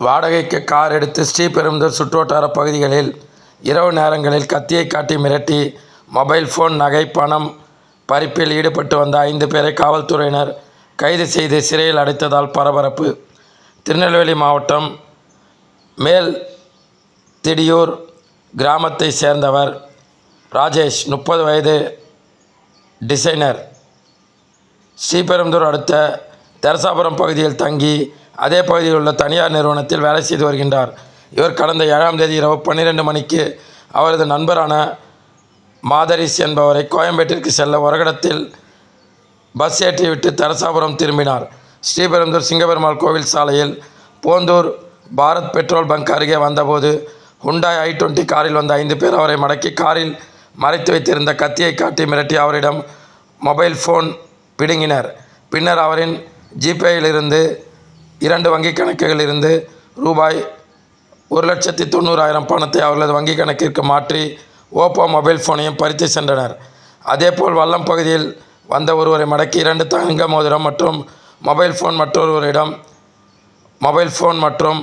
வாடகைக்கு கார் எடுத்து ஸ்ரீபெரும்புதூர் சுற்றுவட்டார பகுதிகளில் இரவு நேரங்களில் கத்தியை காட்டி மிரட்டி மொபைல் ஃபோன் நகை பணம் பறிப்பில் ஈடுபட்டு வந்த ஐந்து பேரை காவல்துறையினர் கைது செய்து சிறையில் அடைத்ததால் பரபரப்பு. திருநெல்வேலி மாவட்டம் மேல் திடியூர் கிராமத்தை சேர்ந்தவர் ராஜேஷ் முப்பது வயது டிசைனர். ஸ்ரீபெரும்புதூர் அடுத்த தெரசாபுரம் பகுதியில் தங்கி அதே பகுதியில் உள்ள தனியார் நிறுவனத்தில் வேலை செய்து வருகின்றார். இவர் கடந்த ஏழாம் தேதி இரவு பன்னிரெண்டு மணிக்கு அவரது நண்பரான மாதரிஸ் என்பவரை கோயம்பேட்டிற்கு செல்ல ஒரகடத்தில் பஸ் ஏற்றிவிட்டு தரசாபுரம் திரும்பினார். ஸ்ரீபெரும்புதூர் சிங்கபெருமாள் கோவில் சாலையில் போந்தூர் பாரத் பெட்ரோல் பங்க் அருகே வந்தபோது ஹுண்டாய் ஐ டுவெண்ட்டி காரில் வந்த ஐந்து பேர் அவரை மடக்கி காரில் மறைத்து வைத்திருந்த கத்தியை காட்டி மிரட்டி அவரிடம் மொபைல் ஃபோன் பிடுங்கினர். பின்னர் அவரின் ஜிபேயிலிருந்து இரண்டு வங்கிக் கணக்குகளிலிருந்து ரூபாய் ஒரு லட்சத்தி தொண்ணூறாயிரம் பணத்தை அவர்களது வங்கிக் கணக்கிற்கு மாற்றி ஓப்போ மொபைல் ஃபோனையும் பறித்து சென்றனர். அதேபோல் வல்லம் பகுதியில் வந்த ஒருவரை மடக்கி இரண்டு தங்க மோதிரம் மற்றும் மொபைல் ஃபோன் மற்றொருவரிடம் மொபைல் ஃபோன் மற்றும்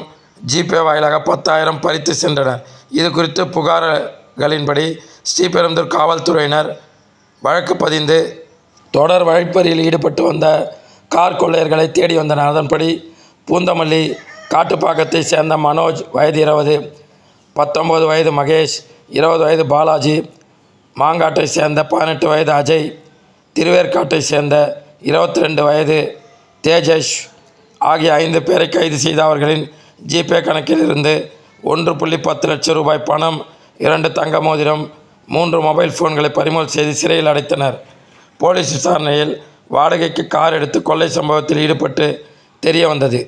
ஜிபே வாயிலாக பத்தாயிரம் பறித்து சென்றனர். இது குறித்து புகார்களின்படி ஸ்ரீபெரும்புதூர் காவல்துறையினர் வழக்கு பதிந்து தொடர் வழிப்பறியில் ஈடுபட்டு வந்த கார் கொள்ளையர்களை தேடி வந்தனர். அதன்படி பூந்தமல்லி காட்டுப்பாக்கத்தை சேர்ந்த மனோஜ் வயது இருபது. பத்தொம்பது வயது மகேஷ் இருபது வயது பாலாஜி. மாங்காட்டை சேர்ந்த பதினெட்டு வயது அஜய். திருவேற்காட்டை சேர்ந்த இருபத்தி ரெண்டு வயது தேஜேஷ். ஆகிய ஐந்து பேரை கைது செய்த அவர்களின் ஜிபே கணக்கிலிருந்து ஒன்று புள்ளி பத்து லட்சம் ரூபாய் பணம் இரண்டு தங்க மோதிரம் மூன்று மொபைல் ஃபோன்களை பறிமுதல் செய்து சிறையில் அடைத்தனர். போலீஸ் விசாரணையில் வாடகைக்கு கார் எடுத்து கொள்ளை சம்பவத்தில் ஈடுபட்டு தெரிய வந்தது.